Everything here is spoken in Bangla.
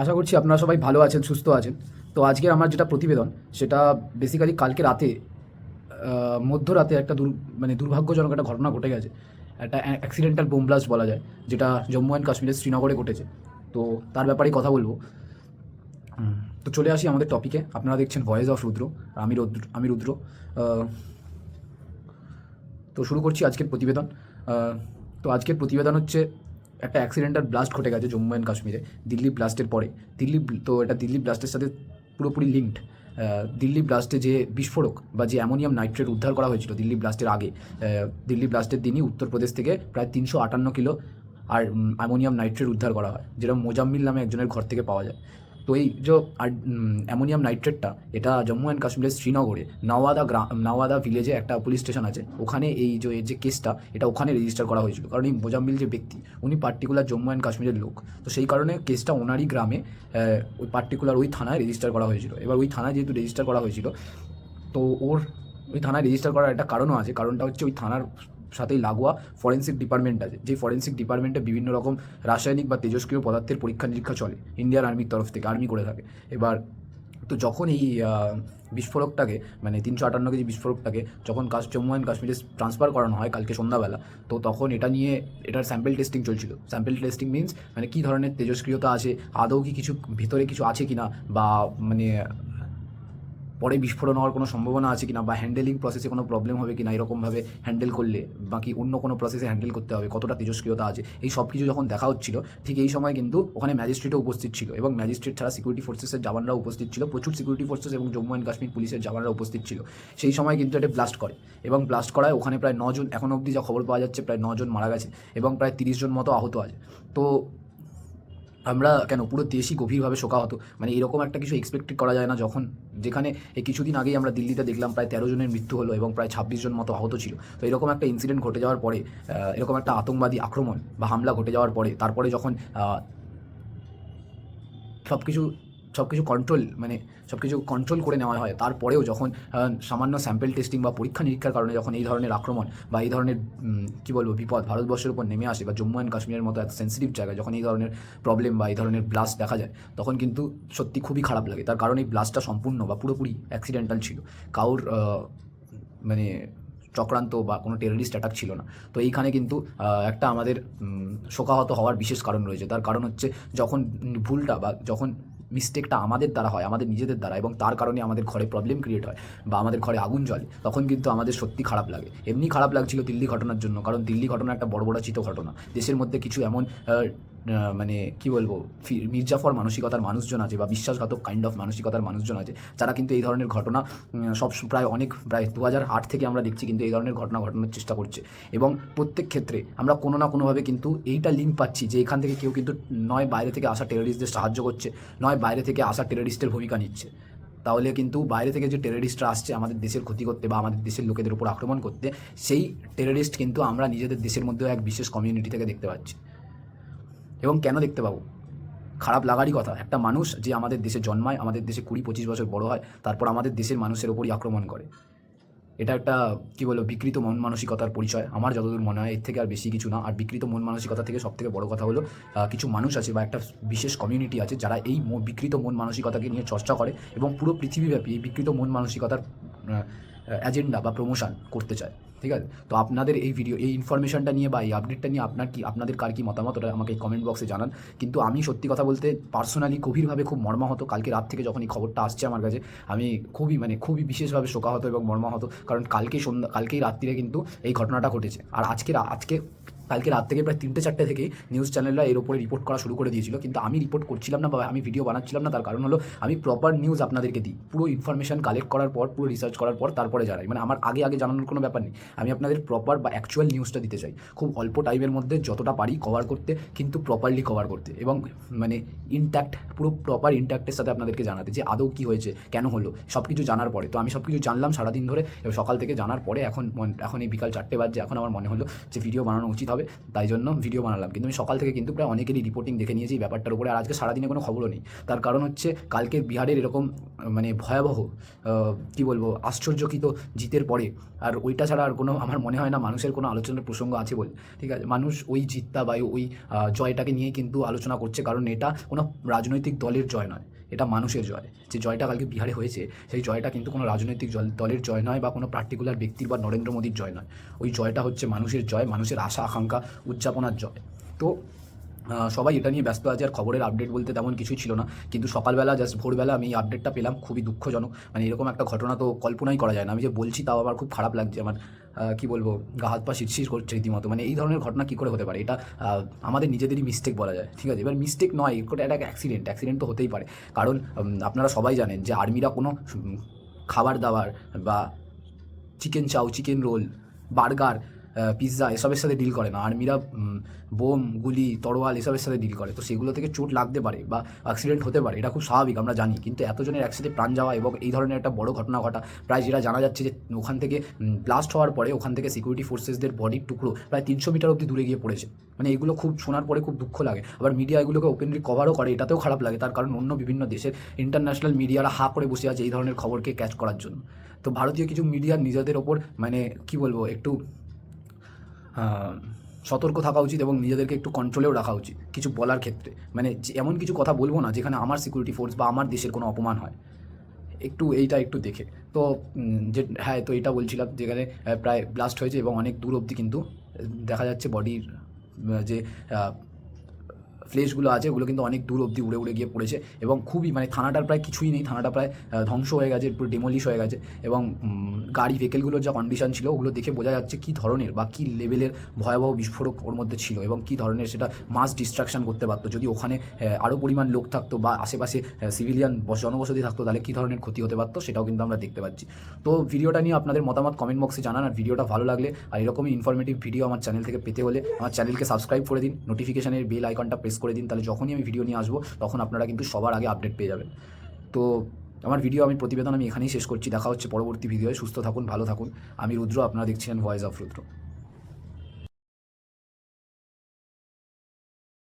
আশা করছি আপনারা সবাই ভালো আছেন, সুস্থ আছেন। তো আজকের আমার যেটা প্রতিবেদন, সেটা বেসিক্যালি কালকে রাতে মধ্যরাতে একটা দুর মানে দুর্ভাগ্যজনক একটা ঘটনা ঘটে গেছে। একটা অ্যাক্সিডেন্টাল বোম ব্লাস্ট বলা যায়, যেটা জম্মু অ্যান্ড কাশ্মীরের শ্রীনগরে ঘটেছে। তো তার ব্যাপারেই কথা বলব। তো চলে আসি আমাদের টপিকে আপনারা দেখছেন ভয়েস অফ রুদ্র, আমি রুদ্র আমি রুদ্র। তো শুরু করছি আজকের প্রতিবেদন। তো আজকের প্রতিবেদন হচ্ছে একটা অ্যাক্সিডেন্টাল ব্লাস্ট ঘটে গেছে জম্মু অ্যান্ড কাশ্মীরে, দিল্লি ব্লাস্টের পরে। দিল্লি তো এটা দিল্লি ব্লাস্টের সাথে পুরোপুরি লিঙ্কড দিল্লি ব্লাস্টে যে বিস্ফোরক বা যে অ্যামোনিয়াম নাইট্রেট উদ্ধার করা হয়েছিল দিল্লি ব্লাস্টের আগে দিল্লি ব্লাস্টের দিনই উত্তরপ্রদেশ থেকে প্রায় তিনশো আটান্ন কিলো আর অ্যামোনিয়াম নাইট্রেট উদ্ধার করা হয়, যেটা মোজাম্মিল নামে একজনের ঘর থেকে পাওয়া যায়। তো এই যে অ্যামোনিয়াম নাইট্রেটটা, এটা জম্মু অ্যান্ড কাশ্মীরের শ্রীনগরে, নওয়াদা গ্রাম নওয়াদা ভিলেজে একটা পুলিশ স্টেশন আছে। ওখানে এই যে এর যে কেসটা এটা ওখানে রেজিস্টার করা হয়েছিল। কারণ এই মোজাম্মিল যে ব্যক্তি, উনি পার্টিকুলার জম্মু অ্যান্ড কাশ্মীরের লোক। তো সেই কারণে কেসটা ওনারই গ্রামে ওই পার্টিকুলার ওই থানায় রেজিস্টার করা হয়েছিল। এবার ওই থানায় যেহেতু রেজিস্টার করা হয়েছিল, তো ওর ওই থানায় রেজিস্টার করার একটা কারণও আছে। কারণটা হচ্ছে ওই থানার সাথেই লাগোয়া ফরেন্সিক ডিপার্টমেন্ট আছে। যে ফরেন্সিক ডিপার্টমেন্টে বিভিন্ন রকম রাসায়নিক বা তেজস্ক্রিয় পদার্থের পরীক্ষা নিরীক্ষা চলে, ইন্ডিয়ান আর্মির তরফ থেকে, আর্মি করে থাকে। এবার, তো যখন এই বিস্ফোরকটাকে মানে তিনশো আটান্ন কেজি বিস্ফোরকটাকে যখন কাশ, জম্মু অ্যান্ড কাশ্মীরে ট্রান্সফার করানো হয় কালকে সন্ধ্যাবেলা, তো তখন এটা নিয়ে এটার স্যাম্পেল টেস্টিং চলছিল। স্যাম্পেল টেস্টিং মিনস মানে কী ধরনের তেজস্ক্রিয়তা আছে, আদৌ কি কিছু, ভিতরে কিছু আছে কিনা বা মানে পরে বিস্ফোরণ হওয়ার কোনো সম্ভাবনা আছে কিনা বা হ্যান্ডেলিং প্রসেসে কোনো প্রবলেম হবে কিনা, এরকমভাবে হ্যান্ডেল করলে বাকি অন্য কোনো প্রসেসে হ্যান্ডেল করতে হবে, কতটা তেজস্ক্রিয়তা আছে, এই সব কিছু যখন দেখা হচ্ছিল, ঠিক এই সময় কিন্তু ওখানে ম্যাজিস্ট্রেটও উপস্থিত ছিল এবং ম্যাজিস্ট্রেট ছাড়া সিকিউরিটি ফোর্সেসের জওয়ানরা উপস্থিত ছিল, প্রচুর সিকিউরিটি ফোর্সেস এবং জম্মু অ্যান্ড কাশ্মীর পুলিশের জওয়ানরা উপস্থিত ছিল। সেই সময় কিন্তু এটা ব্লাস্ট করে এবং ব্লাস্ট করায় ওখানে প্রায় নজন, এখন অবধি যা খবর পাওয়া যাচ্ছে প্রায় নজন মারা গেছে এবং প্রায় তিরিশ জন মতো আহত আছে। তো আমরা কেন? পুরো দেশই গভীরভাবে শোকাহত মানে এরকম একটা কিছু এক্সপেক্টেড করা যায় না যখন। যেখানে এই কিছুদিন আগেই আমরা দিল্লিতে দেখলাম প্রায় তেরো জনের মৃত্যু হলো এবং প্রায় ছাব্বিশ জন মতো আহত ছিল। তো এরকম একটা ইনসিডেন্ট ঘটে যাওয়ার পরে এরকম একটা আতঙ্কবাদী আক্রমণ বা হামলা ঘটে যাওয়ার পরে, তারপরে যখন সব কিছু সব কিছু কন্ট্রোল মানে সব কিছু কন্ট্রোল করে নেওয়া হয়। তারপরেও যখন সামান্য স্যাম্পেল টেস্টিং বা পরীক্ষা নিরীক্ষার কারণে যখন এই ধরনের আক্রমণ বা এই ধরনের কি বলব, বিপদ ভারতবর্ষের উপর নেমে আসে বা জম্মু অ্যান্ড কাশ্মীরের মতো এত সেন্সিটিভ জায়গায় যখন এই ধরনের প্রবলেম বা এই ধরনের ব্লাস্ট দেখা যায়, তখন কিন্তু সত্যি খুবই খারাপ লাগে। তার কারণ এই ব্লাস্টটা সম্পূর্ণ বা পুরোপুরি অ্যাক্সিডেন্টাল ছিল। কাউর মানে চক্রান্ত বা কোনো টেররিস্ট অ্যাটাক ছিল না। তো এইখানে কিন্তু একটা আমাদের শোকাহত হওয়ার বিশেষ কারণ রয়েছে। তার কারণ হচ্ছে যখন ভুলটা বা যখন মিস্টেকটা আমাদের দ্বারা হয়, আমাদের নিজেদের দ্বারা এবং তার কারণে আমাদের ঘরে প্রবলেম ক্রিয়েট হয় বা আমাদের ঘরে আগুন জ্বলে, তখন কিন্তু আমাদের সত্যি খারাপ লাগে। এমনি খারাপ লাগছিল দিল্লি ঘটনার জন্য, কারণ দিল্লি ঘটনা একটা বড় বড় চিত ঘটনা। দেশের মধ্যে কিছু এমন মানে কি বলব মির্জাফর মানসিকতার মানুষজন আছে বা বিশ্বাসঘাতক কাইন্ড অফ মানসিকতার মানুষজন আছে যারা কিন্তু এই ধরনের ঘটনা সব প্রায় অনেক, প্রায় দু হাজার আট থেকে আমরা দেখছি কিন্তু এই ধরনের ঘটনা ঘটানোর চেষ্টা করছে। এবং প্রত্যেক ক্ষেত্রে আমরা কোনো না কোনোভাবে কিন্তু এইটা লিঙ্ক পাচ্ছি যে এখান থেকে কেউ কিন্তু নয় বাইরে থেকে আসা টেররিস্টদের সাহায্য করছে, নয় বাইরে থেকে আসা টেররিস্টের ভূমিকা নিচ্ছে। তাহলে কিন্তু বাইরে থেকে যে টেররিস্টরা আসছে আমাদের দেশের ক্ষতি করতে বা আমাদের দেশের লোকেদের উপর আক্রমণ করতে, সেই টেররিস্ট কিন্তু আমরা নিজেদের দেশের মধ্যেও এক বিশেষ কমিউনিটি থেকে দেখতে পাচ্ছি। এবং কেন দেখতে পাবো? খারাপ লাগারই কথা। একটা মানুষ যে আমাদের দেশে জন্মায়, আমাদের দেশে কুড়ি পঁচিশ বছর বড় হয়, তারপর আমাদের দেশের মানুষের ওপরই আক্রমণ করে। এটা একটা, কী বলব, বিকৃত মন মানসিকতার পরিচয়। আমার যতদূর মনে হয়, এর থেকে আর বেশি কিছু না। আর বিকৃত মন মানসিকতা থেকে সব থেকে বড় কথা হলো কিছু মানুষ আছে বা একটা বিশেষ কমিউনিটি আছে, যারা এই বিকৃত মন মানসিকতাকে নিয়ে চর্চা করে এবং পুরো পৃথিবীব্যাপী এই বিকৃত মন মানসিকতার এজেন্ডা বা প্রমোশন করতে চায়, ঠিক আছে? তো আপনাদের এই ভিডিও এই ইনফরমেশনটা নিয়ে বা এই আপডেটটা নিয়ে আপনার কি, আপনাদের কার কি মতামত, ওটা আমাকে কমেন্ট বক্সে জানান। কিন্তু আমি সত্যি কথা বলতে পার্সোনালি গভীরভাবে খুব মর্মাহত, কালকে রাত থেকে যখন এই খবরটা আসছে আমার কাছে, আমি খুবই মানে খুবই বিশেষভাবে শোকাহত এবং মর্মাহত। কারণ কালকে সন্ধ্যা, কালকেই রাত্রিরে কিন্তু এই ঘটনাটা ঘটেছে। আর আজকে আজকে কালকে রাত থেকে প্রায় তিনটে, চারটে থেকে নিউজ চ্যানেলরা এর উপরে রিপোর্ট করা শুরু করে দিয়েছিল। কিন্তু আমি রিপোর্ট করছিলাম না বা আমি ভিডিও বানাচ্ছিলাম না, তার কারণ হলো আমি প্রপার নিউজ আপনাদেরকে দিই। পুরো ইনফরমেশন কালেক্ট করার পর, পুরো রিসার্চ করার পর তারপরে জানাই। মানে আমার আগে আগে জানানোর কোনো ব্যাপার নেই। আমি আপনাদের প্রপার বা অ্যাকচুয়াল নিউজটা দিতে চাই। খুব অল্প টাইমের মধ্যে যতটা পারি কভার করতে, কিন্তু প্রপারলি কভার করতে। এবং মানে ইনট্যাক্ট পুরো প্রপার ইনট্যাক্টের সাথে আপনাদেরকে জানাতে যে আদৌ কী হয়েছে, কেন হলো সব কিছু জানার পরে। তো আমি সব কিছু জানলাম সারাদিন ধরে। এবার সকাল থেকে জানার পরে এখন এখন এই বিকাল চারটে বাজে এখন আমার মনে হলো যে ভিডিও বানানো উচিত। হবে, তাই জন্য ভিডিও বানালাম। কিন্তু আমি সকাল থেকে কিন্তু প্রায় অনেকেরই রিপোর্টিং দেখে নিয়েছি ব্যাপারটার উপরে, আর আজকে সারাদিনে কোনো খবরও নেই। তার কারণ হচ্ছে কালকে বিহারের এরকম মানে ভয়াবহ কি বলব, আশ্চর্যকৃত জিতের পরে, আর ওইটা ছাড়া আর কোনো আমার মনে হয় না মানুষের কোনো আলোচনার প্রসঙ্গ আছে বলে। ঠিক আছে, মানুষ ওই জিতটা বা ওই জয়টাকে নিয়ে কিন্তু আলোচনা করছে, কারণ এটা কোনো রাজনৈতিক দলের জয় নয়। এটা মানুষের জয়। যে জয়টা কালকে বিহারে হয়েছে, সেই জয়টা কিন্তু কোনো রাজনৈতিক দলের জয় নয় বা কোনো পার্টিকুলার ব্যক্তির বা নরেন্দ্র মোদীর জয় নয়। ওই জয়টা হচ্ছে মানুষের জয়, মানুষের আশা, আকাঙ্ক্ষা, উদযাপনার জয়। তো সবাই এটা নিয়ে ব্যস্ত আছে, আর খবরের আপডেট বলতে তেমন কিছুই ছিল না। কিন্তু সকালবেলা জাস্ট ভোরবেলা আমি এই আপডেটটা পেলাম, খুবই দুঃখজনক। মানে এরকম একটা ঘটনা তো কল্পনাই করা যায় না। আমি যে বলছি তাও আমার খুব খারাপ লাগছে আমার। কি বলব, গা হাত পা শিরশির করছে রীতিমতো। মানে এই ধরনের ঘটনা কী করে হতে পারে? এটা আমাদের নিজেদেরই মিস্টেক বলা যায়। ঠিক আছে? এবার মিস্টেক নয়, এটা একটা অ্যাক্সিডেন্ট অ্যাক্সিডেন্ট তো হতেই পারে। কারণ আপনারা সবাই জানেন যে আর্মিরা কোনো খাবার দাবার বা chicken chow chicken roll burger pizza এসবের সাথে ডিল করে না। আর্মিরা বোম, গুলি, তরোয়াল এসবের সাথে ডিল করে। তো সেগুলো থেকে চোট লাগতে পারে বা অ্যাক্সিডেন্ট হতে পারে, এটা খুব স্বাভাবিক, আমরা জানি। কিন্তু এতজনের একসাথে প্রাণ যাওয়া এবং এই ধরনের একটা বড় ঘটনা ঘটা, প্রায় যেটা জানা যাচ্ছে যে ওখান থেকে ব্লাস্ট হওয়ার পরে ওখান থেকে সিকিউরিটি ফোর্সেসদের বডির টুকরো প্রায় তিনশো মিটার অবধি দূরে গিয়ে পড়েছে। মানে এগুলো খুব শোনার পরে খুব দুঃখ লাগে। আবার মিডিয়া এগুলোকে ওপেনলি কভারও করে, এটাতেও খারাপ লাগে। তার কারণ অন্য বিভিন্ন দেশের ইন্টারন্যাশনাল মিডিয়ারা হা করে বসে আছে এই ধরনের খবরকে ক্যাচ করার জন্য। তো ভারতীয় কিছু মিডিয়ার নিজেদের ওপর মানে কি বলব, একটু সতর্ক থাকা উচিত এবং নিজেদেরকে একটু কন্ট্রোলেও রাখা উচিত, কিছু বলার ক্ষেত্রে। মানে এমন কিছু কথা বলব না যেখানে আমার সিকিউরিটি ফোর্স বা আমার দেশের কোনো অপমান হয়। একটু এইটা একটু দেখে। তো যে হ্যাঁ তো এটা বলছিলাম যেখানে প্রায় ব্লাস্ট হয়েছে এবং অনেক দূর অবধি কিন্তু দেখা যাচ্ছে বডির যে ফ্লেশগুলো আছে, ওগুলো কিন্তু অনেক দূর অবধি উড়ে উড়ে গিয়ে পড়েছে এবং খুবই মানে থানাটার প্রায় কিছুই নেই, থানাটা প্রায় ধ্বংস হয়ে গেছে, পুরো ডেমলিশ হয়ে গেছে এবং গাড়ি ভেহিকেলগুলোর যা কন্ডিশন ছিল, ওগুলো দেখে বোঝা যাচ্ছে কী ধরনের বা কী লেভেলের ভয়াবহ বিস্ফোরক ওর মধ্যে ছিল এবং কী ধরনের সেটা মাস ডিস্ট্রাকশন করতে পারতো। যদি ওখানে আরও পরিমাণ লোক থাকতো বা আশেপাশে সিভিলিয়ান জনবসতি থাকতো, তাহলে কী ধরনের ক্ষতি হতে পারতো সেটাও কিন্তু আমরা দেখতে পাচ্ছি। তো ভিডিওটা নিয়ে আপনাদের মতামত কমেন্ট বক্সে জানান, আর ভিডিওটা ভালো লাগলে, আর এরকমই ইনফরমেটিভ ভিডিও আমার চ্যানেল থেকে পেতে হলে, আমার চ্যানেলকে সাবস্ক্রাইব করে দিন নোটিফিকেশনের বেল আইকনটা প্রেস করে দিন, তাহলে যখনই আমি ভিডিও নিয়ে আসব, তখন আপনারা কিন্তু সবার আগে আপডেট পেয়ে যাবেন। তো আমার ভিডিও আমি প্রতিবেদন আমি এখানেই শেষ করছি। দেখা হচ্ছে পরবর্তী ভিডিওয় সুস্থ থাকুন, ভালো থাকুন। আমি রুদ্র, আপনারা দেখছিলেন ভয়েস অফ রুদ্র।